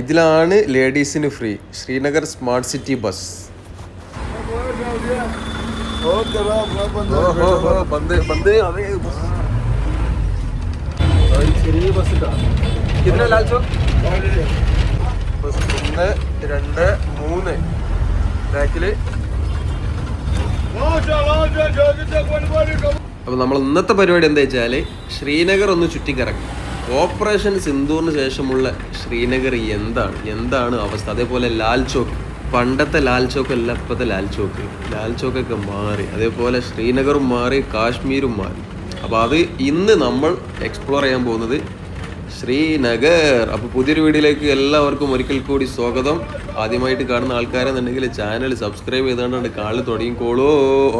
ഇതിലാണ് ലേഡീസിന് free. Srinagar smart city bus. അപ്പൊ നമ്മൾ ഇന്നത്തെ പരിപാടി എന്താ വെച്ചാൽ ശ്രീനഗർ ഒന്ന് ചുറ്റിക്കറങ്ങി. ഓപ്പറേഷൻ സിന്ദൂറിന് ശേഷമുള്ള ശ്രീനഗർ എന്താണ്? എന്താണ് അവസ്ഥ? അതേപോലെ ലാൽ ചോക്ക്. പണ്ടത്തെ ലാൽ ചോക്ക് അല്ല ഇപ്പോഴത്തെ ലാൽ ചോക്ക്. ലാൽ ചോക്കൊക്കെ മാറി. അതേപോലെ ശ്രീനഗറും മാറി കാശ്മീരും മാറി. അപ്പോൾ അത് ഇന്ന് നമ്മൾ എക്സ്പ്ലോർ ചെയ്യാൻ പോകുന്നത് ശ്രീനഗർ. അപ്പോൾ പുതിയൊരു വീഡിയോയിലേക്ക് എല്ലാവർക്കും ഒരിക്കൽ കൂടി സ്വാഗതം. ആദ്യമായിട്ട് കാണുന്ന ആൾക്കാരെന്നുണ്ടെങ്കിൽ ചാനൽ സബ്സ്ക്രൈബ് ചെയ്തുകൊണ്ടാണ് കാൾ തുടങ്ങിക്കോളൂ.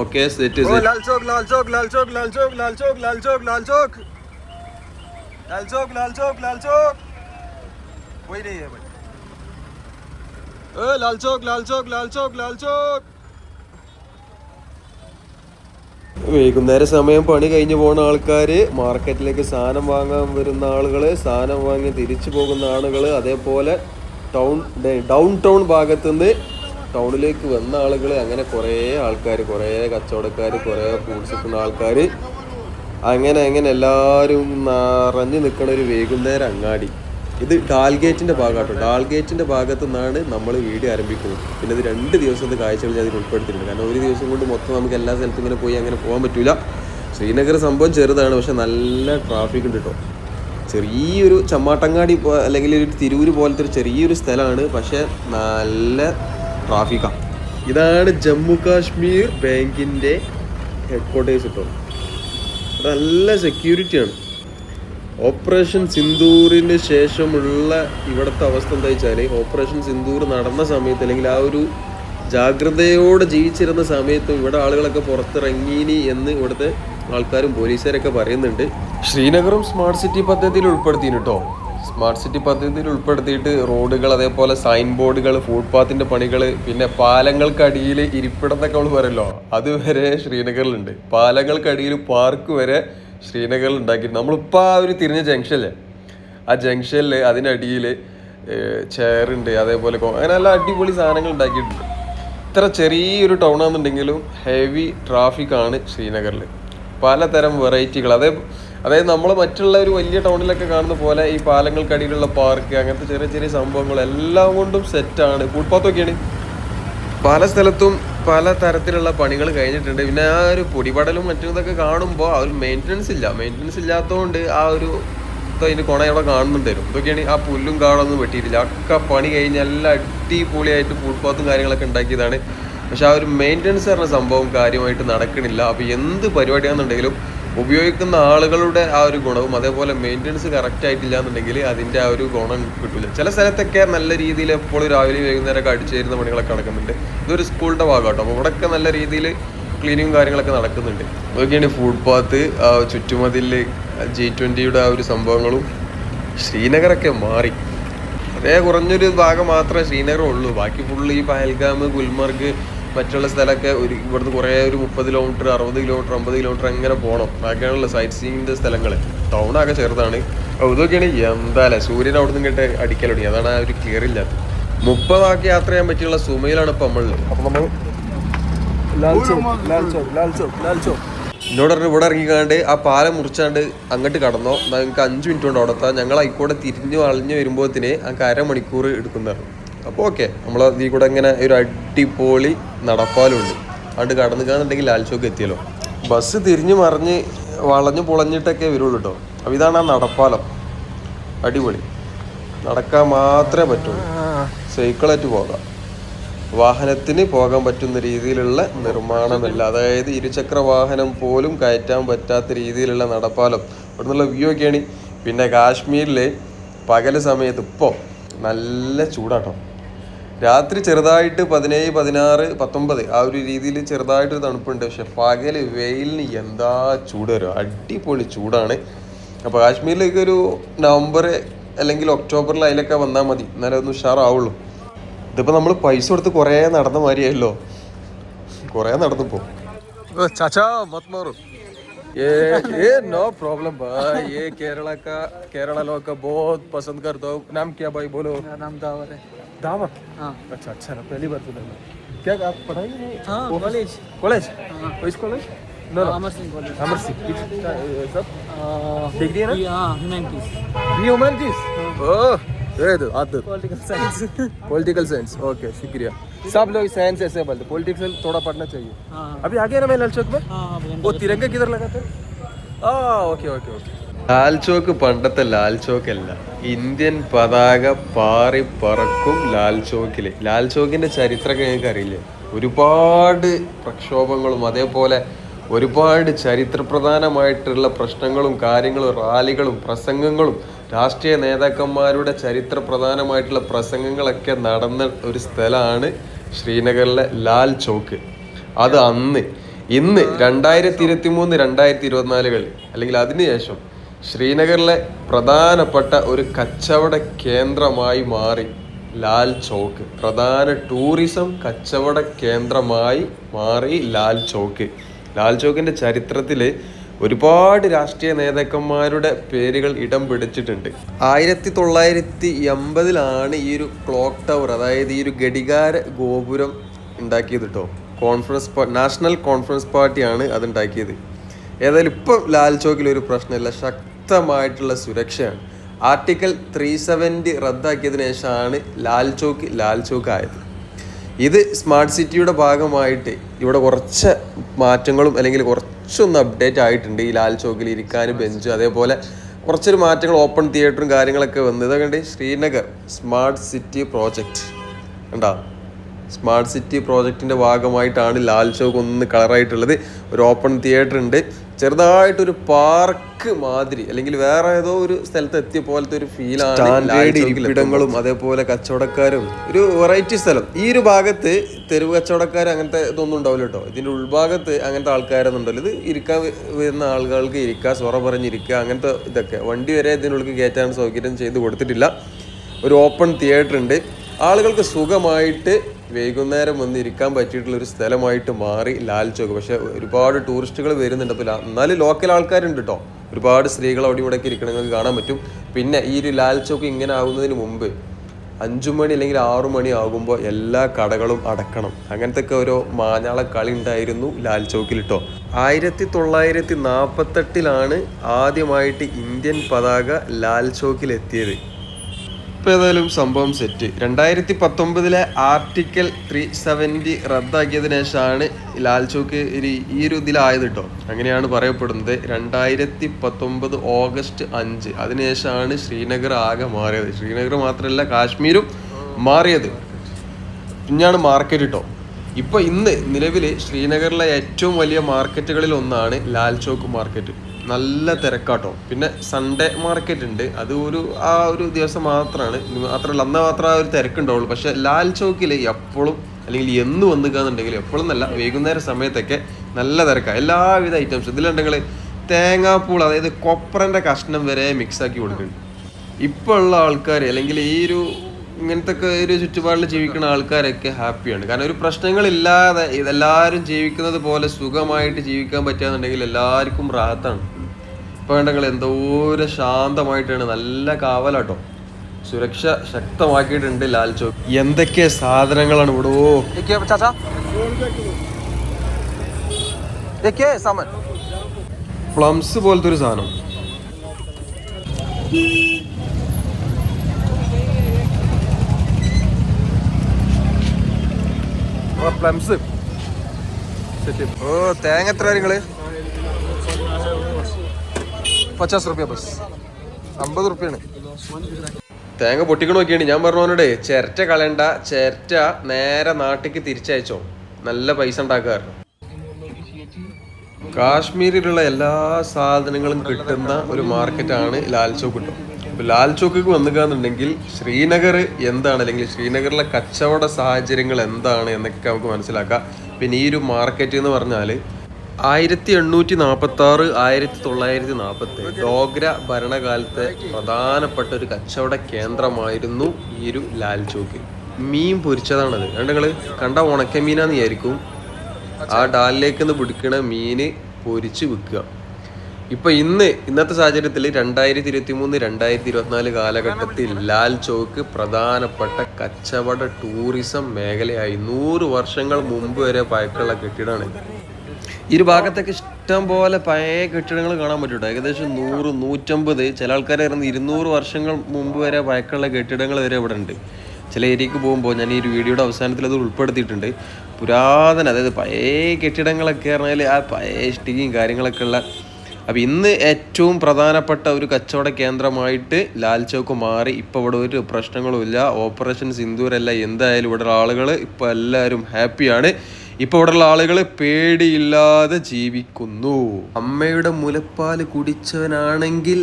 Okay set Lal Chowk Lal Chowk Lal Chowk Lal Chowk Lal Chowk Lal Chowk Lal Chowk. लाल चौक लाल चौक लाल चौक वही नहीं है भाई ओ लाल चौक लाल चौक लाल चौक लाल चौक വൈകുന്നേര സമയം പണി കഴിഞ്ഞ് പോകുന്ന ആൾക്കാർ മാർക്കറ്റിലേക്ക് സാധനം വാങ്ങാൻ വരുന്ന ആളുകൾ സാധനം വാങ്ങി തിരിച്ചു പോകുന്ന ആളുകൾ അതേപോലെ ടൗൺ ഡൗൺ ടൗൺ ഭാഗത്തുനിന്ന് ടൗണിലേക്ക് വന്ന ആളുകൾ അങ്ങനെ കുറേ ആൾക്കാർ കുറേ കച്ചവടക്കാർ കുറേ ഫ്രൂട്ട്സ് വിൽക്കുന്ന ആൾക്കാർ അങ്ങനെ അങ്ങനെ എല്ലാവരും നിറഞ്ഞു നിൽക്കുന്ന ഒരു വൈകുന്നേരം അങ്ങാടി. ഇത് ഡാൽഗേറ്റിന്റെ ഭാഗമാട്ടോ ഡാൽഗേറ്റിന്റെ ഭാഗത്തു നിന്നാണ് നമ്മൾ വീഡിയോ ആരംഭിക്കുന്നത്. പിന്നെ അത് രണ്ട് ദിവസത്തെ കാഴ്ചകൾ ഞാൻ ഇതിൽ ഉൾപ്പെടുത്തിയിട്ടുണ്ട്. കാരണം ഒരു ദിവസം കൊണ്ട് മൊത്തം നമുക്ക് എല്ലാ സ്ഥലത്തും ഇങ്ങനെ പോയി അങ്ങനെ പോകാൻ പറ്റില്ല ശ്രീനഗർ സംഭവം ചെറുതാണ്. പക്ഷെ നല്ല ട്രാഫിക് ഉണ്ട് കേട്ടോ ചെറിയൊരു ചമ്മാട്ടങ്ങാടി അല്ലെങ്കിൽ ഒരു തിരൂര് പോലത്തെ ഒരു ചെറിയൊരു സ്ഥലമാണ്. പക്ഷേ നല്ല ട്രാഫിക്കാണ് ഇതാണ് ജമ്മു കാശ്മീർ ബാങ്കിന്റെ ഹെഡ് ക്വാർട്ടേഴ്സ് കേട്ടോ നല്ല സെക്യൂരിറ്റിയാണ് ഓപ്പറേഷൻ സിന്ദൂറിന് ശേഷമുള്ള ഇവിടുത്തെ അവസ്ഥ എന്താ വെച്ചാൽ ഓപ്പറേഷൻ സിന്ദൂർ നടന്ന സമയത്ത് അല്ലെങ്കിൽ ആ ഒരു ജാഗ്രതയോടെ ജീവിച്ചിരുന്ന സമയത്തും ഇവിടെ ആളുകളൊക്കെ പുറത്തിറങ്ങീനി എന്ന് ഇവിടുത്തെ ആൾക്കാരും പോലീസുകാരൊക്കെ പറയുന്നുണ്ട്. ശ്രീനഗറും സ്മാർട്ട് സിറ്റി പദ്ധതിയിൽ ഉൾപ്പെടുത്തിയിട്ടോ സ്മാർട്ട് സിറ്റി പദ്ധതിയിൽ ഉൾപ്പെടുത്തിയിട്ട് റോഡുകൾ അതേപോലെ സൈൻ ബോർഡുകൾ ഫുട്പാത്തിന്റെ പണികൾ പിന്നെ പാലങ്ങൾക്കടിയിൽ ഇരിപ്പിടത്തൊക്കെ നമ്മൾ പറയല്ലോ. അതുവരെ ശ്രീനഗറിലുണ്ട്. പാലങ്ങൾക്കടിയിൽ പാർക്ക് വരെ ശ്രീനഗറിൽ ഉണ്ടാക്കിയിട്ട് നമ്മളിപ്പോൾ ആ ഒരു തിരിഞ്ഞ ജംഗ്ഷനില്ലേ ആ ജംഗ്ഷനിൽ അതിനടിയിൽ ചെയറുണ്ട് അതേപോലെ അങ്ങനെ നല്ല അടിപൊളി സാധനങ്ങൾ ഉണ്ടാക്കിയിട്ടുണ്ട്. ഇത്ര ചെറിയൊരു ടൗൺ ആണെന്നുണ്ടെങ്കിലും ഹെവി ട്രാഫിക്കാണ് ശ്രീനഗറിൽ പലതരം വെറൈറ്റികൾ അതേ അതായത് നമ്മൾ മറ്റുള്ള ഒരു വലിയ ടൗണിലൊക്കെ കാണുന്ന പോലെ ഈ പാലങ്ങൾക്കടിയിലുള്ള പാർക്ക് അങ്ങനത്തെ ചെറിയ ചെറിയ സംഭവങ്ങൾ എല്ലാം കൊണ്ടും സെറ്റാണ് ഫുട്പാത്തൊക്കെയാണ്. പല സ്ഥലത്തും പല തരത്തിലുള്ള പണികൾ കഴിഞ്ഞിട്ടുണ്ട്. പിന്നെ ആ ഒരു പൊടിപടലും മറ്റും ഇതൊക്കെ കാണുമ്പോൾ ആ ഒരു മെയിന്റനൻസ് ഇല്ല. മെയിന്റനൻസ് ഇല്ലാത്തതുകൊണ്ട് ആ ഒരു അതിന്റെ കുണ ഇവിടെ കാണുന്നുണ്ടായിരുന്നു ഇതൊക്കെയാണ് ആ പുല്ലും കാടൊന്നും വെട്ടിയിട്ടില്ല. ഒക്കെ പണി കഴിഞ്ഞ് എല്ലാം അടിപൊളിയായിട്ട് ഫുട്പാത്തും കാര്യങ്ങളൊക്കെ ഉണ്ടാക്കിയതാണ്. പക്ഷെ ആ ഒരു മെയിന്റനൻസ് പറഞ്ഞ സംഭവം കാര്യമായിട്ട് നടക്കണില്ല. അപ്പോൾ എന്ത് പരിപാടിയാണെന്നുണ്ടെങ്കിലും ഉപയോഗിക്കുന്ന ആളുകളുടെ ആ ഒരു ഗുണവും അതേപോലെ മെയിന്റനൻസ് കറക്റ്റ് ആയിട്ടില്ല എന്നുണ്ടെങ്കിൽ അതിന്റെ ആ ഒരു ഗുണം കിട്ടില്ല ചില സ്ഥലത്തൊക്കെ നല്ല രീതിയിൽ എപ്പോഴും രാവിലെ വൈകുന്നേരമൊക്കെ അടിച്ചു തരുന്ന പണികളൊക്കെ നടക്കുന്നുണ്ട്. ഇതൊരു സ്കൂളിന്റെ ഭാഗമാട്ടോ. അപ്പോൾ ഇവിടെയൊക്കെ നല്ല രീതിയിൽ ക്ലീനിങ് കാര്യങ്ങളൊക്കെ നടക്കുന്നുണ്ട്. ഇതൊക്കെയാണ് ഫുഡ് പാത്ത് ചുറ്റുമതിൽ ജി ട്വന്റിയുടെ ആ ഒരു സംഭവങ്ങളും ശ്രീനഗറൊക്കെ മാറി. അതേ കുറഞ്ഞൊരു ഭാഗം മാത്രമേ ശ്രീനഗർ ഉള്ളൂ ബാക്കി ഫുള്ള് ഈ പഹൽഗാം ഗുൽമർഗ് മറ്റുള്ള സ്ഥലമൊക്കെ ഒരു ഇവിടുന്ന് കുറേ ഒരു മുപ്പത് കിലോമീറ്റർ അറുപത് കിലോമീറ്റർ അമ്പത് കിലോമീറ്റർ അങ്ങനെ പോകണം ബാക്കിയാണുള്ള സൈറ്റ് സീയിന്റെ സ്ഥലങ്ങൾ ടൗണൊക്കെ ചെറുതാണ്. ഇതൊക്കെയാണ് എന്താ സൂര്യൻ അവിടെ നിന്ന് ഇങ്ങോട്ട് അടിക്കലൊടി അതാണ് ആ ഒരു ക്ലിയർ ഇല്ലാത്തത് മുപ്പതാക്കി യാത്ര ചെയ്യാൻ പറ്റിയുള്ള സുമയിലാണ് ഇപ്പം നമ്മളുള്ളത് അപ്പം നമ്മൾ എന്നോട് പറഞ്ഞു ഇവിടെ ഇറങ്ങിക്കാണ്ട് ആ പാലം മുറിച്ചാണ്ട് അങ്ങോട്ട് കടന്നോ. ഞങ്ങൾക്ക് അഞ്ച് മിനിറ്റ് കൊണ്ട് അവിടെ ഞങ്ങൾ ആയിക്കോട്ടെ തിരിഞ്ഞു വളഞ്ഞു വരുമ്പോഴത്തിന് ആ അരമണിക്കൂർ എടുക്കുന്നതാണ് അപ്പോൾ ഓക്കെ നമ്മൾ ഇതിൽ കൂടെ ഇങ്ങനെ ഒരു അടിപൊളി നടപ്പാലുണ്ട്. അതുകൊണ്ട് കടന്നിക്കാന്നുണ്ടെങ്കിൽ ലാൽ ചോക്ക് എത്തിയല്ലോ. ബസ് തിരിഞ്ഞു മറിഞ്ഞ് വളഞ്ഞു പൊളഞ്ഞിട്ടൊക്കെ വരുള്ളൂ കേട്ടോ. അപ്പോൾ ഇതാണ് ആ നടപ്പാലം. അടിപൊളി. നടക്കാൻ മാത്രമേ പറ്റുള്ളൂ. സൈക്കിളായിട്ട് പോകാം. വാഹനത്തിന് പോകാൻ പറ്റുന്ന രീതിയിലുള്ള നിർമ്മാണമല്ല. അതായത് ഇരുചക്ര വാഹനം പോലും കയറ്റാൻ പറ്റാത്ത രീതിയിലുള്ള നടപ്പാലം. ഇവിടെ നിന്നുള്ള വ്യൂ ഒക്കെയാണ്. പിന്നെ കാശ്മീരിൽ പകൽ സമയത്ത് ഇപ്പോൾ നല്ല ചൂടാട്ടോ. രാത്രി ചെറുതായിട്ട് പതിനേഴ് പതിനാറ് പത്തൊമ്പത് ആ ഒരു രീതിയിൽ ചെറുതായിട്ടൊരു തണുപ്പുണ്ട് പക്ഷെ പകൽ വെയിലിന് എന്താ ചൂട് വരും അടിപൊളി ചൂടാണ് അപ്പോൾ കാശ്മീരിലേക്ക് ഒരു നവംബർ അല്ലെങ്കിൽ ഒക്ടോബറിൽ അതിലൊക്കെ വന്നാൽ മതി എന്നാലേ ഒന്ന് ഉഷാറാവുള്ളൂ ഇതിപ്പോൾ നമ്മൾ പൈസ കൊടുത്ത് കുറേ നടന്ന മാതിരിയല്ലോ കുറേ നടന്നപ്പോൾ ओ चाचा मत मारो ये ये नो प्रॉब्लम भाई ये केरला का केरला लोग का बहुत पसंद करता हूँ नाम क्या भाई बोलो मेरा नाम दावर है दावत? हाँ। अच्छा अच्छा ना पहली बार तो सुना क्या आप पढ़ाई में? हाँ कॉलेज कॉलेज इस college no Amar Singh college Amar Singh सब डिग्री है ना हाँ ह्यूमैनिटीज बी ह्यूमैनिटीज ओह वेद आदर political science political science okay शुक्रिया सब लोग साइंस ऐसे बोलते पॉलिटिक्स थोड़ा पढ़ना चाहिए। अभी आ गया ना मैं? लल चौक में। वो तिरंगा किधर लगाते हैं? Okay okay okay Lal Chowk പണ്ടത്തെ ലാൽ ചോക്കല്ല. അല്ല ഇന്ത്യൻ പതാക പാറി പറക്കും ലാൽ ചോക്കിൽ. ലാൽ ചോക്കിന്റെ ചരിത്രമൊക്കെ ഞങ്ങൾക്ക് അറിയില്ലേ ഒരുപാട് പ്രക്ഷോഭങ്ങളും അതേപോലെ ഒരുപാട് ചരിത്രപ്രധാനമായിട്ടുള്ള പ്രശ്നങ്ങളും കാര്യങ്ങളും റാലികളും പ്രസംഗങ്ങളും രാഷ്ട്രീയ നേതാക്കന്മാരുടെ ചരിത്ര പ്രധാനമായിട്ടുള്ള പ്രസംഗങ്ങളൊക്കെ നടന്ന ഒരു സ്ഥലമാണ് ശ്രീനഗറിലെ ലാൽ ചോക്ക്. അത് അന്ന് ഇന്ന് രണ്ടായിരത്തി ഇരുപത്തി മൂന്ന് രണ്ടായിരത്തി ഇരുപത്തിനാലുകളിൽ അല്ലെങ്കിൽ അതിനുശേഷം ശ്രീനഗറിലെ പ്രധാനപ്പെട്ട ഒരു കച്ചവട കേന്ദ്രമായി മാറി ലാൽ ചോക്ക്. പ്രധാന ടൂറിസം കച്ചവട കേന്ദ്രമായി മാറി ലാൽ ചോക്ക്. ലാൽ ചോക്കിന്റെ ചരിത്രത്തിൽ ഒരുപാട് രാഷ്ട്രീയ നേതാക്കന്മാരുടെ പേരുകൾ ഇടം പിടിച്ചിട്ടുണ്ട്. ആയിരത്തി തൊള്ളായിരത്തി എൺപതിലാണ് ഈ ഒരു ക്ലോക്ക് ടവർ അതായത് ഈ ഒരു ഘടികാര ഗോപുരം ഉണ്ടാക്കിയത് കേട്ടോ കോൺഫറൻസ് നാഷണൽ കോൺഫറൻസ് പാർട്ടിയാണ് അതുണ്ടാക്കിയത് ഏതായാലും ഇപ്പം ലാൽ ചോക്കിൽ ഒരു പ്രശ്നമില്ല ശക്തമായിട്ടുള്ള സുരക്ഷയാണ്. ആർട്ടിക്കിൾ ത്രീ സെവന്റി റദ്ദാക്കിയതിനു ശേഷമാണ് ലാൽ ചോക്ക് ലാൽ ചോക്ക് ആയത്. ഇത് സ്മാർട്ട് സിറ്റിയുടെ ഭാഗമായിട്ട് ഇവിടെ കുറച്ച് മാറ്റങ്ങളും അല്ലെങ്കിൽ കുറച്ചൊന്ന് അപ്ഡേറ്റ് ആയിട്ടുണ്ട് ഈ ലാൽ ചോക്കിൽ ഇരിക്കാൻ ബെഞ്ച് അതേപോലെ കുറച്ചൊരു മാറ്റങ്ങൾ ഓപ്പൺ തിയേറ്ററും കാര്യങ്ങളൊക്കെ വന്നു ഇതൊക്കെ ശ്രീനഗർ സ്മാർട്ട് സിറ്റി പ്രോജക്റ്റ് കണ്ടോ? സ്മാർട്ട് സിറ്റി പ്രോജക്റ്റിന്റെ ഭാഗമായിട്ടാണ് ലാൽ ചോക്ക് ഒന്ന് കളറായിട്ടുള്ളത്. ഒരു ഓപ്പൺ തിയേറ്റർ ഉണ്ട്. ചെറുതായിട്ടൊരു പാർക്ക് മാതിരി അല്ലെങ്കിൽ വേറെ ഏതോ ഒരു സ്ഥലത്ത് എത്തിയ പോലത്തെ ഒരു ഫീലാണ് ഇരിപ്പിടങ്ങളും അതേപോലെ കച്ചവടക്കാരും ഒരു വെറൈറ്റി സ്ഥലം. ഈ ഒരു ഭാഗത്ത് തെരുവ് കച്ചവടക്കാർ അങ്ങനത്തെ ഇതൊന്നും ഉണ്ടാവില്ല കേട്ടോ. ഇതിന്റെ ഉൾഭാഗത്ത് അങ്ങനത്തെ ആൾക്കാരൊന്നും ഉണ്ടാവില്ല. ഇത് ഇരിക്കാൻ വരുന്ന ആളുകൾക്ക് ഇരിക്കുക സ്വറ പറഞ്ഞിരിക്കുക അങ്ങനത്തെ ഇതൊക്കെ. വണ്ടി വരെ ഇതിനുള്ളിൽ കയറ്റാൻ സൗകര്യം ചെയ്ത് കൊടുത്തിട്ടില്ല. ഒരു ഓപ്പൺ തിയേറ്റർ ഉണ്ട്. ആളുകൾക്ക് സുഖമായിട്ട് വൈകുന്നേരം വന്ന് ഇരിക്കാൻ പറ്റിയിട്ടുള്ള ഒരു സ്ഥലമായിട്ട് മാറി ലാൽ ചോക്ക്. പക്ഷെ ഒരുപാട് ടൂറിസ്റ്റുകൾ വരുന്നുണ്ട്. അപ്പോൾ എന്നാലും ലോക്കൽ ആൾക്കാരുണ്ട് കേട്ടോ ഒരുപാട് സ്ത്രീകൾ അവിടെ ഇവിടെയൊക്കെ ഇരിക്കണമെങ്കിൽ കാണാൻ പറ്റും. പിന്നെ ഈ ഒരു ലാൽ ചോക്ക് ഇങ്ങനെ ആകുന്നതിന് മുമ്പ് അഞ്ചു മണി അല്ലെങ്കിൽ ആറു മണി ആകുമ്പോൾ എല്ലാ കടകളും അടക്കണം. അങ്ങനത്തെ ഒക്കെ ഓരോ മാഞ്ഞാള കളി ഉണ്ടായിരുന്നു ലാൽ ചോക്കിൽ കേട്ടോ ആയിരത്തി തൊള്ളായിരത്തി നാൽപ്പത്തെട്ടിലാണ് ആദ്യമായിട്ട് ഇന്ത്യൻ പതാക ലാൽ ചോക്കിൽ എത്തിയത് ഏതായാലും സംഭവം സെറ്റ്. രണ്ടായിരത്തി പത്തൊമ്പതിലെ ആർട്ടിക്കൽ ത്രീ സെവന്റി റദ്ദാക്കിയതിനു ശേഷമാണ് ലാൽ ചോക്ക് ഈ ഒരു ഇതിലായത് കേട്ടോ അങ്ങനെയാണ് പറയപ്പെടുന്നത്. രണ്ടായിരത്തി പത്തൊമ്പത് ഓഗസ്റ്റ് അഞ്ച്. അതിനുശേഷമാണ് ശ്രീനഗർ ആകെ മാറിയത്. ശ്രീനഗർ മാത്രമല്ല കാശ്മീരും മാറിയത്. പിന്നെയാണ് മാർക്കറ്റ് കേട്ടോ ഇപ്പോൾ ഇന്ന് നിലവിൽ ശ്രീനഗറിലെ ഏറ്റവും വലിയ മാർക്കറ്റുകളിൽ ഒന്നാണ് ലാൽ ചോക്ക് മാർക്കറ്റ്. നല്ല തിരക്കാട്ടോ. പിന്നെ സൺഡേ മാർക്കറ്റ് ഉണ്ട്. അത് ഒരു ആ ഒരു ദിവസം മാത്രമാണ് മാത്രമല്ല അന്ന് മാത്രമേ ആ ഒരു തിരക്കുണ്ടാവുള്ളൂ. പക്ഷെ ലാൽ ചോക്കിൽ എപ്പോഴും അല്ലെങ്കിൽ എന്ന് വന്നുകയെന്നുണ്ടെങ്കിൽ എപ്പോഴും നല്ല വൈകുന്നേര സമയത്തൊക്കെ നല്ല തിരക്കാണ് എല്ലാവിധ ഐറ്റംസ് ഇതിലുണ്ടെങ്കിൽ തേങ്ങാപ്പൂൾ അതായത് കൊപ്രന്റെ കഷ്ണം വരെ മിക്സാക്കി കൊടുക്കുന്നുണ്ട് ഇപ്പോൾ ഉള്ള ആൾക്കാർ അല്ലെങ്കിൽ ഈ ഒരു ഇങ്ങനത്തെ ഒരു ചുറ്റുപാടിൽ ജീവിക്കുന്ന ആൾക്കാരൊക്കെ ഹാപ്പിയാണ്. കാരണം ഒരു പ്രശ്നങ്ങളില്ലാതെ ഇതെല്ലാവരും ജീവിക്കുന്നത് പോലെ സുഖമായിട്ട് ജീവിക്കാൻ പറ്റുകയെന്നുണ്ടെങ്കിൽ എല്ലാവർക്കും റാത്താണ് ഇപ്പൊ വേണ്ടങ്ങൾ എന്തോരം ശാന്തമായിട്ടാണ് നല്ല കാവലാട്ടോ. സുരക്ഷ ശക്തമാക്കിയിട്ടുണ്ട് ലാൽ ചോക്ക്. എന്തൊക്കെ സാധനങ്ങളാണ് ഇവിടോ? പ്ലംസ് പോലത്തെ ഒരു സാധനം. പ്ലംസ് ഓ തേങ്ങ എത്ര നിങ്ങൾ? പച്ചാസ് റുപ്യ ബസ് അമ്പത് റുപ്യാണ്. തേങ്ങ പൊട്ടിക്കണ നോക്കിയാണ്. ഞാൻ പറഞ്ഞവനോടെ ചിരറ്റ കളയണ്ട ചിരറ്റ നേരെ നാട്ടിക്ക് തിരിച്ചയച്ചോ. നല്ല പൈസ ഉണ്ടാക്കാറുണ്ട് കാശ്മീരിലുള്ള എല്ലാ സാധനങ്ങളും കിട്ടുന്ന ഒരു മാർക്കറ്റാണ് ലാൽ ചോക്ക് കേട്ടോ ഇപ്പൊ ലാൽ ചോക്ക് വന്നുകയെന്നുണ്ടെങ്കിൽ ശ്രീനഗർ എന്താണ്? അല്ലെങ്കിൽ ശ്രീനഗറിലെ കച്ചവട സാഹചര്യങ്ങൾ എന്താണ് എന്നൊക്കെ നമുക്ക് മനസ്സിലാക്കാം. പിന്നെ ഈ ഒരു മാർക്കറ്റ് എന്ന് പറഞ്ഞാൽ ആയിരത്തി എണ്ണൂറ്റി നാൽപ്പത്തി ആറ് ആയിരത്തി തൊള്ളായിരത്തി നാൽപ്പത്തി ഡോഗ്ര ഭരണകാലത്തെ പ്രധാനപ്പെട്ട ഒരു കച്ചവട കേന്ദ്രമായിരുന്നു ഈ ഒരു ലാൽ ചോക്ക്. മീൻ പൊരിച്ചതാണത്. കണ്ടങ്ങൾ കണ്ട ഉണക്കമീനാന്ന് വിചാരിക്കും. ആ ഡാലിലേക്ക് നിന്ന് പിടിക്കണ മീന് പൊരിച്ച് വിൽക്കുക. ഇപ്പൊ ഇന്ന് ഇന്നത്തെ സാഹചര്യത്തിൽ രണ്ടായിരത്തി ഇരുപത്തി മൂന്ന് രണ്ടായിരത്തി ഇരുപത്തിനാല് കാലഘട്ടത്തിൽ ലാൽ ചോക്ക് പ്രധാനപ്പെട്ട കച്ചവട ടൂറിസം മേഖലയായി. നൂറ് വർഷങ്ങൾ മുമ്പ് വരെ പഴക്കമുള്ള കെട്ടിടമാണ് ഒരു ഭാഗത്തൊക്കെ ഇഷ്ടം പോലെ പഴയ കെട്ടിടങ്ങൾ കാണാൻ പറ്റൂട്ടോ? ഏകദേശം നൂറ് നൂറ്റമ്പത് ചില ആൾക്കാരെ ഇറങ്ങുന്ന ഇരുന്നൂറ് വർഷങ്ങൾ മുമ്പ് വരെ പഴക്കമുള്ള കെട്ടിടങ്ങൾ വരെ ഇവിടെ ഉണ്ട്. ചില ഏരിയക്ക് പോകുമ്പോൾ ഞാൻ ഈ ഒരു വീഡിയോയുടെ അവസാനത്തിൽ അത് ഉൾപ്പെടുത്തിയിട്ടുണ്ട്. പുരാതന അതായത് പഴയ കെട്ടിടങ്ങളൊക്കെ പറഞ്ഞാൽ ആ പഴയ ഇഷ്ടികയും കാര്യങ്ങളൊക്കെ ഉള്ള അപ്പം ഇന്ന് ഏറ്റവും പ്രധാനപ്പെട്ട ഒരു കച്ചവട കേന്ദ്രമായിട്ട് ലാൽ ചൗക്ക് മാറി. ഇപ്പോൾ ഇവിടെ ഒരു പ്രശ്നങ്ങളുമില്ല. ഓപ്പറേഷൻ സിന്ദൂരല്ല. എന്തായാലും ഇവിടെ ആളുകൾ ഇപ്പോൾ എല്ലാവരും ഹാപ്പിയാണ്. ഇപ്പോൾ ഇവിടെയുള്ള ആളുകൾ പേടിയില്ലാതെ ജീവിക്കുന്നു. അമ്മയുടെ മുലപ്പാൽ കുടിച്ചവനാണെങ്കിൽ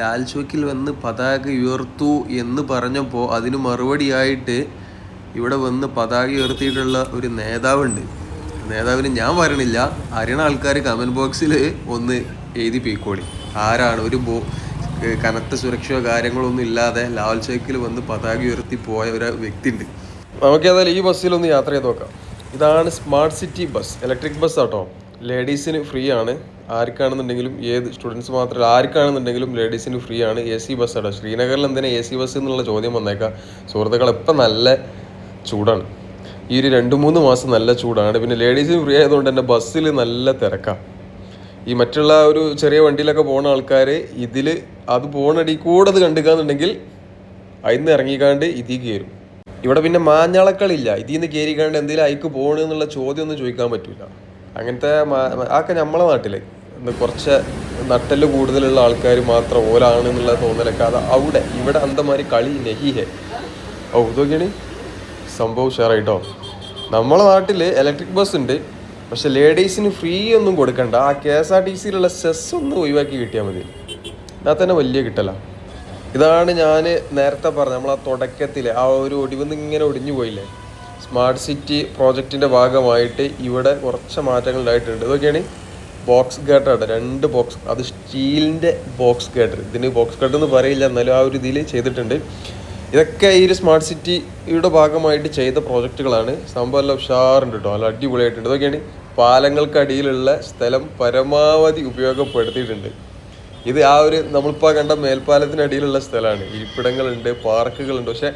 ലാൽ ചോക്കിൽ വന്ന് പതാക ഉയർത്തു എന്ന് പറഞ്ഞപ്പോൾ അതിന് മറുപടിയായിട്ട് ഇവിടെ വന്ന് പതാക ഉയർത്തിയിട്ടുള്ള ഒരു നേതാവുണ്ട്. നേതാവിന് ഞാൻ പറയണില്ല അറിയണ ആൾക്കാർ കമന്റ് ബോക്സിൽ ഒന്ന് എഴുതി പോയിക്കോളി. ആരാണ്? ഒരു ബോ കനത്ത സുരക്ഷയോ കാര്യങ്ങളൊന്നും ഇല്ലാതെ ലാൽ ചേക്കിൽ വന്ന് പതാക ഉയർത്തി പോയ ഒരു വ്യക്തി ഉണ്ട് നമുക്ക് ഏതായാലും ഈ ബസ്സിലൊന്ന് യാത്ര ചെയ്ത് നോക്കാം. ഇതാണ് smart city bus. Electric bus auto. ലേഡീസിന് ഫ്രീ ആണ്. ആർക്കാണെന്നുണ്ടെങ്കിലും ഏത് സ്റ്റുഡൻസ് മാത്രമല്ല ആർക്കാണെന്നുണ്ടെങ്കിലും ലേഡീസിന് ഫ്രീ ആണ് എ സി ബസ് ആട്ടോ. ശ്രീനഗറിൽ എന്തിനാ എ സി ബസ് എന്നുള്ള ചോദ്യം വന്നേക്കാം. സുഹൃത്തുക്കൾ ഇപ്പം നല്ല ചൂടാണ്. ഈ ഒരു രണ്ട് മൂന്ന് മാസം നല്ല ചൂടാണ്. പിന്നെ ലേഡീസിന് ഫ്രീ ആയതുകൊണ്ട് തന്നെ ബസ്സിൽ നല്ല തിരക്കാണ് ഈ മറ്റുള്ള ഒരു ചെറിയ വണ്ടിയിലൊക്കെ പോണ ആൾക്കാർ ഇതിൽ അത് പോണടി കൂടെ അത് കണ്ടുക്കാന്നുണ്ടെങ്കിൽ അതിന്ന് ഇറങ്ങിക്കാണ്ട് ഇതിൽ കയറും ഇവിടെ പിന്നെ മാഞ്ഞാളക്കളില്ല. ഇതിൽ നിന്ന് കയറിക്കാണ്ട് എന്തെങ്കിലും അയക്ക് പോകണ എന്നുള്ള ചോദ്യം ഒന്നും ചോദിക്കാൻ പറ്റില്ല അങ്ങനത്തെ ആക്കെ നമ്മളെ നാട്ടിൽ കുറച്ച് നട്ടൽ കൂടുതലുള്ള ആൾക്കാർ മാത്രം ഓരാണ് എന്നുള്ള തോന്നലൊക്കെ അത് അവിടെ. ഇവിടെ അന്തമാരി കളി നെഹിഹെ. ഓ ഇതൊക്കെയാണ് സംഭവം ഉഷാറായിട്ടോ? നമ്മളെ നാട്ടിൽ ഇലക്ട്രിക് ബസ് ഉണ്ട്. പക്ഷെ ലേഡീസിന് ഫ്രീ ഒന്നും കൊടുക്കണ്ട. ആ കെ എസ് ആർ ടി സിയിലുള്ള സെസ് ഒന്ന് ഒഴിവാക്കി കിട്ടിയാൽ മതി. എന്നാൽ തന്നെ വലിയ കിട്ടല. ഇതാണ് ഞാൻ നേരത്തെ പറഞ്ഞത് നമ്മൾ ആ തുടക്കത്തിൽ ആ ഒരു ഒടിവെന്ന് ഇങ്ങനെ ഒടിഞ്ഞു പോയില്ലേ? സ്മാർട്ട് സിറ്റി പ്രോജക്റ്റിന്റെ ഭാഗമായിട്ട് ഇവിടെ കുറച്ച് മാറ്റങ്ങൾ ഉണ്ടായിട്ടുണ്ട്. ഇതൊക്കെയാണ് ബോക്സ് ഗേട്ടാണ് രണ്ട് ബോക്സ്. അത് സ്റ്റീലിന്റെ ബോക്സ് ഗേട്ടർ ഇതിന് ബോക്സ് ഗേട്ടർ എന്ന് പറയില്ല. എന്നാലും ആ ഒരു ഇതിൽ ചെയ്തിട്ടുണ്ട്. ഇതൊക്കെ ഈ ഒരു സ്മാർട്ട് സിറ്റിയുടെ ഭാഗമായിട്ട് ചെയ്ത പ്രോജക്റ്റുകളാണ് സംഭവം എല്ലാം ഉഷാറുണ്ട് കേട്ടോ നല്ല അടിപൊളിയായിട്ടുണ്ട്. ഇതൊക്കെയാണ് പാലങ്ങൾക്കടിയിലുള്ള സ്ഥലം പരമാവധി ഉപയോഗപ്പെടുത്തിയിട്ടുണ്ട്. ഇത് ആ ഒരു നമ്മളിപ്പോൾ കണ്ട മേൽപ്പാലത്തിനടിയിലുള്ള സ്ഥലമാണ്. ഇരിപ്പിടങ്ങളുണ്ട് പാർക്കുകളുണ്ട്. പക്ഷേ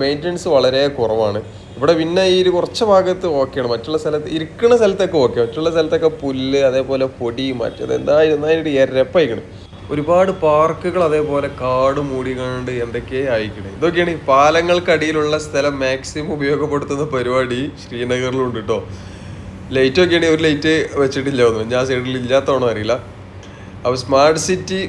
മെയിന്റനൻസ് വളരെ കുറവാണ്. ഇവിടെ പിന്നെ ഈ ഒരു കുറച്ച് ഭാഗത്ത് ഓക്കെയാണ് മറ്റുള്ള സ്ഥലത്ത് ഇരിക്കുന്ന സ്ഥലത്തൊക്കെ ഓക്കെ മറ്റുള്ള സ്ഥലത്തൊക്കെ പുല്ല് അതേപോലെ പൊടി മറ്റേത് എന്തായാലും എന്തായാലും എരപ്പായിക്കണം ഒരുപാട് പാർക്കുകൾ അതേപോലെ കാട് മൂടി കണ്ട് എന്തൊക്കെ അയക്കണേ ഇതൊക്കെയാണ് ഈ പാലങ്ങൾക്കടിയിലുള്ള സ്ഥലം മാക്സിമം ഉപയോഗപ്പെടുത്തുന്ന പരിപാടി ശ്രീനഗറിലുണ്ട് കേട്ടോ ലൈറ്റ് ഒക്കെയാണ് ഒരു ലൈറ്റ് വെച്ചിട്ടില്ല ഒന്നും ഞാൻ സൈഡിൽ ഇല്ലാത്തതാണോ അറിയില്ല. അപ്പോൾ സ്മാർട്ട് സിറ്റി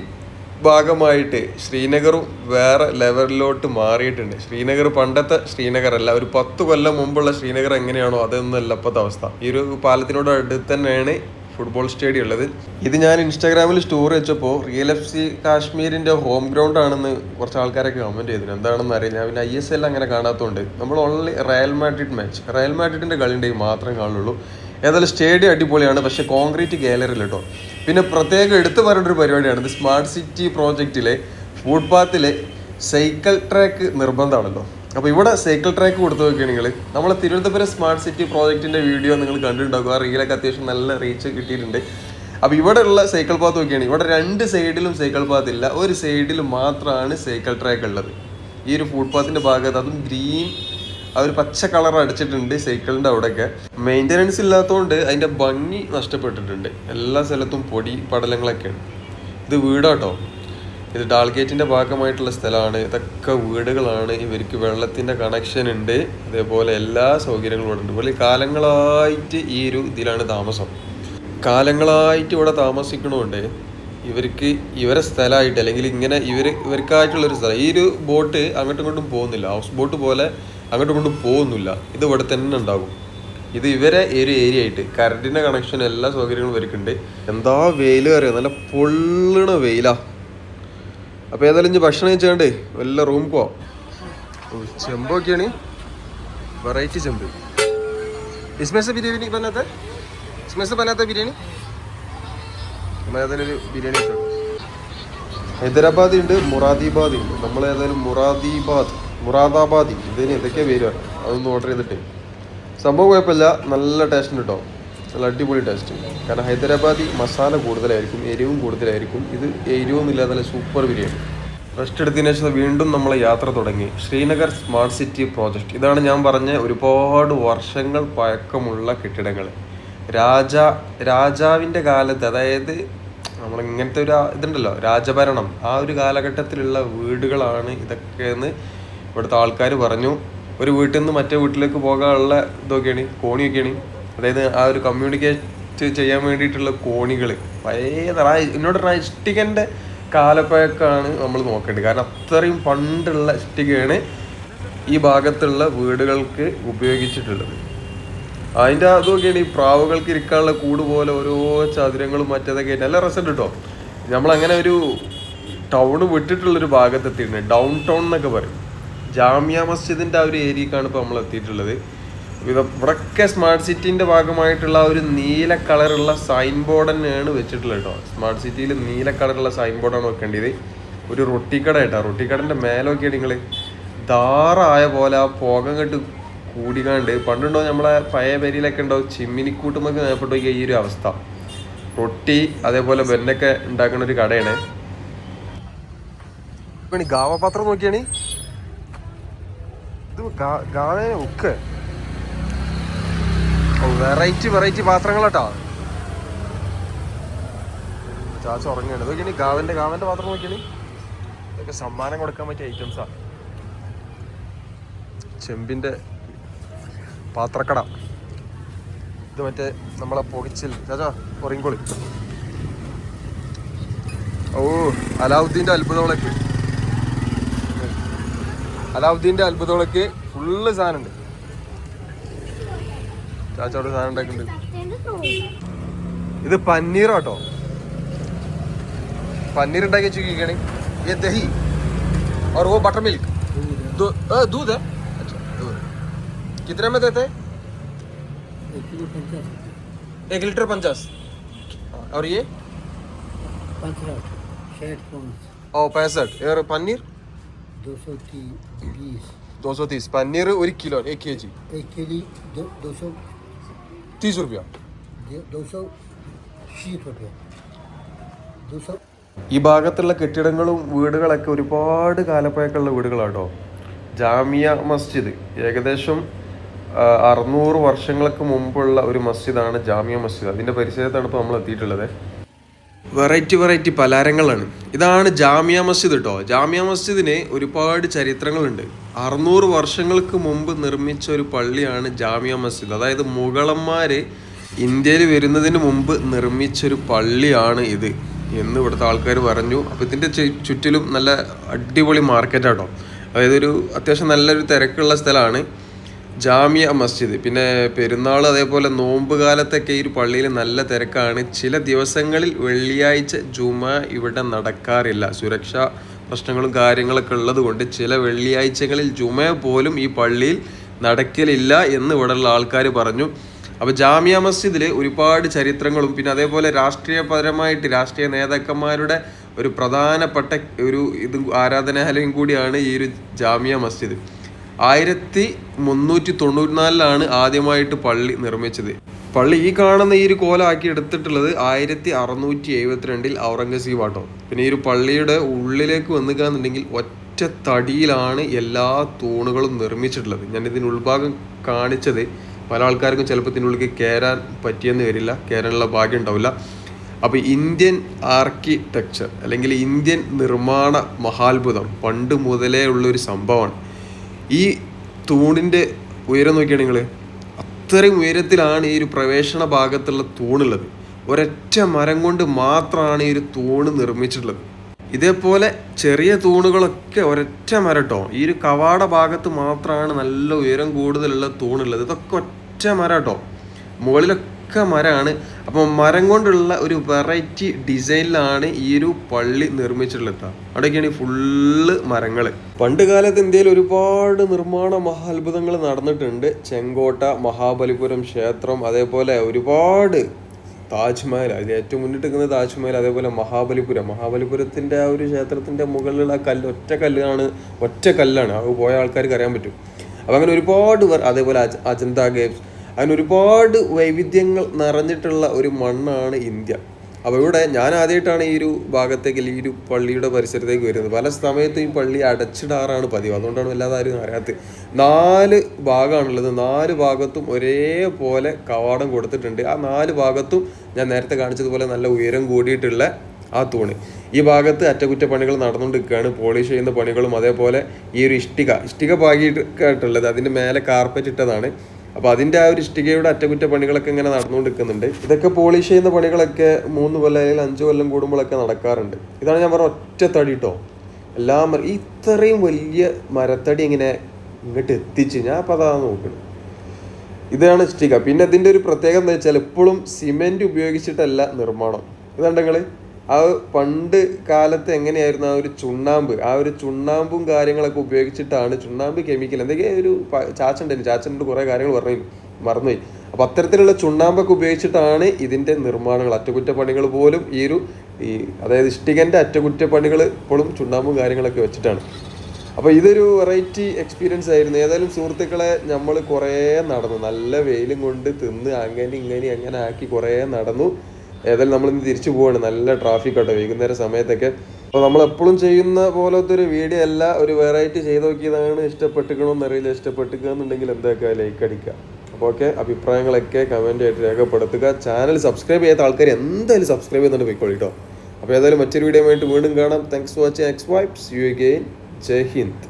ഭാഗമായിട്ട് ശ്രീനഗറും വേറെ ലെവലിലോട്ട് മാറിയിട്ടുണ്ട്. ശ്രീനഗർ പണ്ടത്തെ ശ്രീനഗർ അല്ല ഒരു പത്ത് കൊല്ലം മുമ്പുള്ള ശ്രീനഗർ എങ്ങനെയാണോ അതൊന്നല്ല ഇപ്പോഴത്തെ അവസ്ഥ. ഈ ഒരു പാലത്തിനോട് അടുത്ത് തന്നെയാണ് ഫുട്ബോൾ സ്റ്റേഡിയം ഉള്ളത്. ഇത് ഞാൻ ഇൻസ്റ്റാഗ്രാമിൽ സ്റ്റോറി വെച്ചപ്പോൾ റിയൽ എഫ് സി കാശ്മീരിന്റെ ഹോം ഗ്രൗണ്ട് ആണെന്ന് കുറച്ച് ആൾക്കാരൊക്കെ കമന്റ് ചെയ്തിരുന്നു. എന്താണെന്ന് അറിയില്ല. പിന്നെ ഐ എസ് എൽ അങ്ങനെ കാണാത്തതുകൊണ്ട് നമ്മൾ only Real Madrid match Real മാഡ്രിഡിന്റെ കളിന്റെ മാത്രമേ കാണുള്ളൂ. ഏതായാലും സ്റ്റേഡിയം അടിപൊളിയാണ്. പക്ഷേ കോൺക്രീറ്റ് ഗാലറിയിൽ കേട്ടോ പിന്നെ പ്രത്യേകം എടുത്തു പറയേണ്ട ഒരു പരിപാടിയാണ്. ഇത് സ്മാർട്ട് സിറ്റി പ്രോജക്റ്റിലെ ഫുട്പാത്തിലെ സൈക്കിൾ ട്രാക്ക് നിർബന്ധമാണല്ലോ. അപ്പോൾ ഇവിടെ സൈക്കിൾ ട്രാക്ക് കൊടുത്തു നോക്കുകയാണെങ്കിൽ നമ്മളെ തിരുവനന്തപുരം സ്മാർട്ട് സിറ്റി പ്രോജക്റ്റിന്റെ വീഡിയോ നിങ്ങൾ കണ്ടിട്ടുണ്ടാകും. ആ റീലൊക്കെ അത്യാവശ്യം നല്ല റീച്ച് കിട്ടിയിട്ടുണ്ട്. അപ്പോൾ ഇവിടെ ഉള്ള സൈക്കിൾ പാത്ത് നോക്കുകയാണെങ്കിൽ ഇവിടെ രണ്ട് സൈഡിലും സൈക്കിൾ പാത്ത് ഇല്ല. ഒരു സൈഡിൽ മാത്രമാണ് സൈക്കിൾ ട്രാക്ക് ഉള്ളത്. ഈ ഒരു ഫുട്പാത്തിന്റെ ഭാഗത്ത് അതും ഗ്രീൻ ആ ഒരു പച്ച കളർ അടിച്ചിട്ടുണ്ട് സൈക്കിളിന്റെ അവിടെയൊക്കെ. മെയിന്റനൻസ് ഇല്ലാത്തതുകൊണ്ട് അതിന്റെ ഭംഗി നഷ്ടപ്പെട്ടിട്ടുണ്ട്. എല്ലാ സ്ഥലത്തും പൊടി പടലങ്ങളൊക്കെയാണ്. ഇത് വീടാട്ടോ. ഇത് ഡാൾഗേറ്റിന്റെ ഭാഗമായിട്ടുള്ള സ്ഥലമാണ്. ഇതൊക്കെ വീടുകളാണ്. ഇവർക്ക് വെള്ളത്തിന്റെ കണക്ഷൻ ഉണ്ട്. അതേപോലെ എല്ലാ സൗകര്യങ്ങളും ഉണ്ട് ഇവർ കാലങ്ങളായിട്ട് ഈ ഒരു ഇതിലാണ് താമസം. കാലങ്ങളായിട്ട് ഇവിടെ താമസിക്കണമുണ്ട് ഇവർക്ക് ഇവരെ സ്ഥലമായിട്ട് അല്ലെങ്കിൽ ഇങ്ങനെ ഇവർ ഇവർക്കായിട്ടുള്ളൊരു സ്ഥലം. ഈ ഒരു ബോട്ട് അങ്ങോട്ടും ഇങ്ങോട്ടും പോകുന്നില്ല. ഹൗസ് ബോട്ട് പോലെ അങ്ങോട്ടും ഇങ്ങോട്ടും പോകുന്നില്ല. ഇത് ഇവിടെ തന്നെ ഉണ്ടാകും. ഇത് ഇവരെ ഒരു ഏരിയ ആയിട്ട് കറണ്ടിന്റെ കണക്ഷൻ എല്ലാ സൗകര്യങ്ങളും ഇവർക്കുണ്ട്. എന്താ വെയിൽ അറിയാം? നല്ല പൊള്ളണ വെയിലാ. അപ്പോൾ ഏതായാലും ഇനി ഭക്ഷണം ചെയ്യണ്ടേ? വല്ല റൂം പോവാം ഓ ചെമ്പൊക്കെയാണ് വെറൈറ്റി ചെമ്പ്. ഇസ്മേസ ബിരിയാണി പനാത്ത ഇസ്മേസ പറഞ്ഞാത്ത ബിരിയാണി? ഏതായാലും ഒരു ബിരിയാണി ഹൈദരാബാദി ഉണ്ട് മുറാദിബാദി ഉണ്ട് നമ്മൾ ഏതായാലും മുറാദിബാദ് മുറാദാബാദി. ഇതിന് ഇതൊക്കെ പേര്? അതൊന്ന് ഓർഡർ ചെയ്തിട്ട്. സംഭവം കുഴപ്പമില്ല. നല്ല ടേസ്റ്റ് ഉണ്ട് കേട്ടോ നല്ല അടിപൊളി ടേസ്റ്റ് കാരണം ഹൈദരാബാദി മസാല കൂടുതലായിരിക്കും എരിവും കൂടുതലായിരിക്കും. ഇത് എരിവൊന്നുമില്ല നല്ല സൂപ്പർ ബിരിയാണി. റെസ്റ്റ് എടുത്തതിന് ശേഷം വീണ്ടും നമ്മളെ യാത്ര തുടങ്ങി. ശ്രീനഗർ സ്മാർട്ട് സിറ്റി പ്രോജക്റ്റ് ഇതാണ് ഞാൻ പറഞ്ഞ ഒരുപാട് വർഷങ്ങൾ പഴക്കമുള്ള കെട്ടിടങ്ങൾ. രാജ രാജാവിന്റെ കാലത്ത് അതായത് നമ്മൾ ഇങ്ങനത്തെ ഒരു ഇതുണ്ടല്ലോ രാജഭരണം. ആ ഒരു കാലഘട്ടത്തിലുള്ള വീടുകളാണ് ഇതൊക്കെയെന്ന് ഇവിടുത്തെ ആൾക്കാർ പറഞ്ഞു. ഒരു വീട്ടിൽ നിന്ന് മറ്റേ വീട്ടിലേക്ക് പോകാനുള്ള ഇതൊക്കെയാണ് കോണിയൊക്കെയാണ്. അതായത് ആ ഒരു കമ്മ്യൂണിക്കേറ്റ് ചെയ്യാൻ വേണ്ടിയിട്ടുള്ള കോണികൾ പഴയ എന്നോട് ഇഷ്ടികന്റെ കാലപ്പഴക്കാണ് നമ്മൾ നോക്കേണ്ടത്. കാരണം അത്രയും പണ്ടുള്ള ഇഷ്ടികയാണ് ഈ ഭാഗത്തുള്ള വീടുകൾക്ക് ഉപയോഗിച്ചിട്ടുള്ളത്. അതിന്റെ അതൊക്കെയാണ് ഈ പ്രാവുകൾക്ക് ഇരിക്കാനുള്ള കൂട് പോലെ ഓരോ ചതുരങ്ങളും മറ്റേതൊക്കെ നല്ല രസം കേട്ടോ നമ്മളങ്ങനെ ഒരു ടൗൺ വിട്ടിട്ടുള്ളൊരു ഭാഗത്ത് എത്തിയിട്ടുണ്ട് ഡൗൺ ടൗൺ എന്നൊക്കെ പറയും. ജാമ്യ മസ്ജിദിന്റെ ആ ഒരു ഏരിയക്കാണ് ഇപ്പോൾ നമ്മൾ എത്തിയിട്ടുള്ളത് ഇവിടൊക്കെ സ്മാർട്ട് സിറ്റിന്റെ ഭാഗമായിട്ടുള്ള ഒരു നീല കളറുള്ള സൈൻ ബോർഡ് തന്നെയാണ് വെച്ചിട്ടുള്ളത് കേട്ടോ. സ്മാർട്ട് സിറ്റിയിൽ നീല കളറുള്ള സൈൻ ബോർഡാണ് വെക്കേണ്ടത്. ഒരു റൊട്ടിക്കട കേട്ടോ. റൊട്ടിക്കടന്റെ മേലൊക്കെയാണ് നിങ്ങൾ ധാറായ പോലെ ആ പോകം കെട്ട് കൂടിക്കാണ്ട് പണ്ടുണ്ടോ നമ്മളെ പഴയ പേരിലൊക്കെ ഉണ്ടോ? ചിമ്മിനിക്കൂട്ടുമൊക്കെ നേപ്പെട്ടു ഈ ഒരു അവസ്ഥ. റൊട്ടി അതേപോലെ ബെന്നൊക്കെ ഉണ്ടാക്കുന്ന ഒരു കടയാണ്. ഗാവപാത്രം നോക്കിയാണ് ഇത് ഗാവേ ഉക്ക് വെറൈറ്റി പാത്രങ്ങൾ കേട്ടോ ചാച്ച ഉറങ്ങുകയാണ് നോക്കിയാണ് ഗാവന്റെ ഗാവന്റെ പാത്രം നോക്കിയാണ് ഇതൊക്കെ സമ്മാനം കൊടുക്കാൻ പറ്റിയ ഐറ്റംസാ ചെമ്പിന്റെ പാത്രക്കട. ഇത് മറ്റേ നമ്മളെ പൊടിച്ചിൽ. ചാച്ചാ ഉറങ്ങിക്കോളി. ഓ അലാവുദ്ദീന്റെ അത്ഭുതങ്ങളൊക്കെ. അലാവുദ്ദീന്റെ അത്ഭുതങ്ങളൊക്കെ ഫുള്ള് സാധനം ഉണ്ട് ചാച്ചോട് സാധനം ഉണ്ടാക്കുന്നുണ്ട് ഇത് പന്നീർ കേട്ടോ പന്നീർ ഉണ്ടാക്കി വെച്ചിരിക്കുകയാണ് ये दही और वो बटर मिल्क दो अ, दूध है अच्छा दूध कितने में देते हैं एक लीटर पंचास हाँ, और ये ओ पैंसठ और पनीर दो सौ बीस दो सौ तीस पनीर ഒരു കിലോ एक के जी एक के जी दो दो सौ तीस रुपया दो सौ शीत रुपये दो सौ ഈ ഭാഗത്തുള്ള കെട്ടിടങ്ങളും വീടുകളൊക്കെ ഒരുപാട് കാലപ്പഴക്കമുള്ള വീടുകളാട്ടോ ജാമിയ മസ്ജിദ് ഏകദേശം ആ, അറുന്നൂറ് വർഷങ്ങൾക്ക് മുമ്പുള്ള ഒരു മസ്ജിദാണ് ജാമിയ മസ്ജിദ് അതിൻ്റെ പരിസരത്താണ് ഇപ്പോൾ നമ്മൾ എത്തിയിട്ടുള്ളത് വെറൈറ്റി വെറൈറ്റി പലഹാരങ്ങളാണ്. ഇതാണ് ജാമിയ മസ്ജിദ് കേട്ടോ ജാമിയ മസ്ജിദിന് ഒരുപാട് ചരിത്രങ്ങളുണ്ട്. അറുന്നൂറ് വർഷങ്ങൾക്ക് മുമ്പ് നിർമ്മിച്ച ഒരു പള്ളിയാണ് ജാമിയ മസ്ജിദ്. അതായത് മുഗളന്മാർ ഇന്ത്യയിൽ വരുന്നതിന് മുമ്പ് നിർമ്മിച്ചൊരു പള്ളിയാണ് ഇത് എന്ന് ഇവിടുത്തെ ആൾക്കാർ പറഞ്ഞു. അപ്പോൾ ഇതിന്റെ ചുറ്റിലും നല്ല അടിപൊളി മാർക്കറ്റാട്ടോ അതായത് ഒരു അത്യാവശ്യം നല്ലൊരു തിരക്കുള്ള സ്ഥലമാണ്. ജാമിയ മസ്ജിദ്. പിന്നെ പെരുന്നാൾ അതേപോലെ നോമ്പ് കാലത്തൊക്കെ ഈ ഒരു പള്ളിയിൽ നല്ല തിരക്കാണ്. ചില ദിവസങ്ങളിൽ വെള്ളിയാഴ്ച ജുമ ഇവിടെ നടക്കാറില്ല. സുരക്ഷാ പ്രശ്നങ്ങളും കാര്യങ്ങളൊക്കെ ഉള്ളത് കൊണ്ട് ചില വെള്ളിയാഴ്ചകളിൽ ജുമ പോലും ഈ പള്ളിയിൽ നടക്കലില്ല എന്ന് ഇവിടെയുള്ള ആൾക്കാർ പറഞ്ഞു. അപ്പോൾ ജാമിയ മസ്ജിദിൽ ഒരുപാട് ചരിത്രങ്ങളും പിന്നെ അതേപോലെ രാഷ്ട്രീയപരമായിട്ട് രാഷ്ട്രീയ നേതാക്കന്മാരുടെ ഒരു പ്രധാനപ്പെട്ട ഒരു ഇതും ആരാധനാലയം കൂടിയാണ് ഈ ഒരു ജാമിയ മസ്ജിദ്. ആയിരത്തി മുന്നൂറ്റി തൊണ്ണൂറ്റിനാലിലാണ് ആദ്യമായിട്ട് പള്ളി നിർമ്മിച്ചത്. പള്ളി ഈ കാണുന്ന ഈ ഒരു കോലാക്കി എടുത്തിട്ടുള്ളത് ആയിരത്തി അറുന്നൂറ്റി എഴുപത്തിരണ്ടിൽ ഔറംഗസീബ് ആട്ടോ പിന്നെ ഈ ഒരു പള്ളിയുടെ ഉള്ളിലേക്ക് വന്നുകയെന്നുണ്ടെങ്കിൽ ഒറ്റ തടിയിലാണ് എല്ലാ തൂണുകളും നിർമ്മിച്ചിട്ടുള്ളത്. ഞാൻ ഇതിന് ഉൾഭാഗം കാണിച്ചത് പല ആൾക്കാർക്കും ചിലപ്പോൾ ഇതിനുള്ളിൽ കയറാൻ പറ്റിയെന്ന് വരില്ല കയറാനുള്ള ഭാഗ്യം ഉണ്ടാവില്ല. അപ്പോൾ ഇന്ത്യൻ ആർക്കിടെക്ചർ അല്ലെങ്കിൽ ഇന്ത്യൻ നിർമ്മാണ മഹാത്ഭുതം പണ്ട് മുതലേ ഉള്ളൊരു സംഭവമാണ്. ഈ തൂണിന്റെ ഉയരം നോക്കിയാണ് നിങ്ങൾ അത്രയും ഉയരത്തിലാണ് ഈ ഒരു പ്രവേശന ഭാഗത്തുള്ള തൂണുള്ളത്. ഒരൊറ്റ മരം കൊണ്ട് മാത്രമാണ് ഈ ഒരു തൂണ് നിർമ്മിച്ചിട്ടുള്ളത്. ഇതേപോലെ ചെറിയ തൂണുകളൊക്കെ ഒരൊറ്റ മരട്ടോ ഈ ഒരു കവാട ഭാഗത്ത് മാത്രമാണ് നല്ല ഉയരം കൂടുതലുള്ള തൂണുള്ളത്. ഇതൊക്കെ ഒറ്റ മരട്ടോ കേട്ടോ മുകളിലൊക്കെ മരമാണ്. അപ്പോൾ മരം കൊണ്ടുള്ള ഒരു വെറൈറ്റി ഡിസൈനിലാണ് ഈ ഒരു പള്ളി നിർമ്മിച്ചിട്ടുള്ളത് അവിടെയൊക്കെയാണ് ഈ ഫുള്ള് മരങ്ങൾ പണ്ട് കാലത്ത് ഇന്ത്യയിൽ ഒരുപാട് നിർമ്മാണ മഹാത്ഭുതങ്ങൾ നടന്നിട്ടുണ്ട്. ചെങ്കോട്ട മഹാബലിപുരം ക്ഷേത്രം അതേപോലെ ഒരുപാട് താജ്മഹൽ അതിൽ ഏറ്റവും മുന്നിട്ട് നിൽക്കുന്ന താജ്മഹൽ അതേപോലെ മഹാബലിപുരം. മഹാബലിപുരത്തിന്റെ ആ ഒരു ക്ഷേത്രത്തിന്റെ മുകളിലുള്ള കല്ല് ഒറ്റ കല്ലാണ് ഒറ്റ കല്ലാണ്. അത് പോയ ആൾക്കാർക്ക് അറിയാൻ പറ്റും. അപ്പം അങ്ങനെ ഒരുപാട് അതേപോലെ അജ അജന്ത ഗേവ്സ് അങ്ങനെ ഒരുപാട് വൈവിധ്യങ്ങൾ നിറഞ്ഞിട്ടുള്ള ഒരു മണ്ണാണ് ഇന്ത്യ. അപ്പോൾ ഇവിടെ ഞാൻ ആദ്യമായിട്ടാണ് ഈ ഒരു ഭാഗത്തേക്ക് ഈ ഒരു പള്ളിയുടെ പരിസരത്തേക്ക് വരുന്നത്. പല സമയത്തും ഈ പള്ളി അടച്ചിടാറാണ് പതിവ്. അതുകൊണ്ടാണ് വല്ലാതെ ആരും അറിയാത്തത്. നാല് ഭാഗമാണുള്ളത്. നാല് ഭാഗത്തും ഒരേപോലെ കവാടം കൊടുത്തിട്ടുണ്ട്. ആ നാല് ഭാഗത്തും ഞാൻ നേരത്തെ കാണിച്ചതുപോലെ നല്ല ഉയരം കൂടിയിട്ടുള്ള ആ തൂണ്. ഈ ഭാഗത്ത് അറ്റകുറ്റപ്പണികൾ നടന്നുകൊണ്ടിരിക്കുകയാണ്. പോളിഷ് ചെയ്യുന്ന പണികളും അതേപോലെ ഈ ഒരു ഇഷ്ടിക. ഇഷ്ടിക പാകിയിട്ടുള്ളത് അതിന്റെ മേലെ കാർപ്പറ്റ് ഇട്ടതാണ്. അപ്പോൾ അതിന്റെ ആ ഒരു ഇഷ്ടികയുടെ അറ്റകുറ്റപ്പണികളൊക്കെ ഇങ്ങനെ നടന്നുകൊണ്ടിരിക്കുന്നുണ്ട്. ഇതൊക്കെ പോളിഷ് ചെയ്യുന്ന പണികളൊക്കെ മൂന്ന് കൊല്ലം അല്ലെങ്കിൽ അഞ്ച് കൊല്ലം കൂടുമ്പോഴൊക്കെ നടക്കാറുണ്ട്. ഇതാണ് ഞാൻ പറഞ്ഞ ഒറ്റ തടി കേട്ടോ എല്ലാ മര ഇത്രയും വലിയ മരത്തടി ഇങ്ങനെ ഇങ്ങോട്ട് എത്തിച്ച് ഞാൻ അപ്പോൾ അതാണ് നോക്കുന്നത് ഇതാണ് ഇഷ്ടിക. പിന്നെ ഇതിന്റെ ഒരു പ്രത്യേകത എന്താ വെച്ചാൽ എപ്പോഴും സിമെന്റ് ഉപയോഗിച്ചിട്ടല്ല നിർമ്മാണം. ഇതുണ്ടെങ്കിൽ ആ പണ്ട് കാലത്ത് എങ്ങനെയായിരുന്നു ആ ഒരു ചുണ്ണാമ്പ്? ആ ഒരു ചുണ്ണാമ്പും കാര്യങ്ങളൊക്കെ ഉപയോഗിച്ചിട്ടാണ് ചുണ്ണാമ്പ് കെമിക്കൽ എന്തൊക്കെയാ ഒരു ചാച്ചുണ്ടായിരുന്നു ചാച്ചന്റെ കുറേ കാര്യങ്ങൾ പറഞ്ഞു മറന്നുപോയി. അപ്പം അത്തരത്തിലുള്ള ചുണ്ണാമ്പൊക്കെ ഉപയോഗിച്ചിട്ടാണ് ഇതിന്റെ നിർമ്മാണങ്ങൾ അറ്റകുറ്റപ്പണികൾ പോലും ഈ ഒരു ഈ അതായത് ഇഷ്ടികന്റെ അറ്റകുറ്റപ്പണികൾ ഇപ്പോഴും ചുണ്ണാമ്പും കാര്യങ്ങളൊക്കെ വെച്ചിട്ടാണ്. അപ്പോൾ ഇതൊരു വെറൈറ്റി എക്സ്പീരിയൻസ് ആയിരുന്നു. ഏതായാലും സുഹൃത്തുക്കളെ നമ്മൾ കുറേ നടന്നു. നല്ല വെയിലും കൊണ്ട് തിന്ന് അങ്ങനെ ഇങ്ങനെ അങ്ങനെ ആക്കി കുറേ നടന്നു. ഏതായാലും നമ്മൾ ഇന്ന് തിരിച്ചു പോവാണ്. നല്ല ട്രാഫിക് ആട്ടോ. വൈകുന്നേരം സമയത്തൊക്കെ. അപ്പോൾ നമ്മൾ എപ്പോഴും ചെയ്യുന്ന പോലത്തെ ഒരു വീഡിയോ അല്ല ഒരു വെറൈറ്റി ചെയ്ത് നോക്കിയതാണ് ഇഷ്ടപ്പെട്ടിക്കണമെന്ന് ഇഷ്ടപ്പെട്ടിക്കുക ഇഷ്ടപ്പെട്ടിക്കുകയെന്നുണ്ടെങ്കിൽ എന്താക്കുക ലൈക്ക് അടിക്കുക. അപ്പോൾ ഓക്കെ അഭിപ്രായങ്ങളൊക്കെ കമന്റ് ആയിട്ട് രേഖപ്പെടുത്തുക. ചാനൽ സബ്സ്ക്രൈബ് ചെയ്യാത്ത ആൾക്കാർ എന്തായാലും സബ്സ്ക്രൈബ് ചെയ്യുന്നുണ്ട് പോയിക്കോളിട്ടോ. അപ്പോൾ ഏതായാലും മറ്റൊരു വീഡിയോ ആയിട്ട് വീണ്ടും കാണാം. Thanks for watching X vibes you again Jai Hind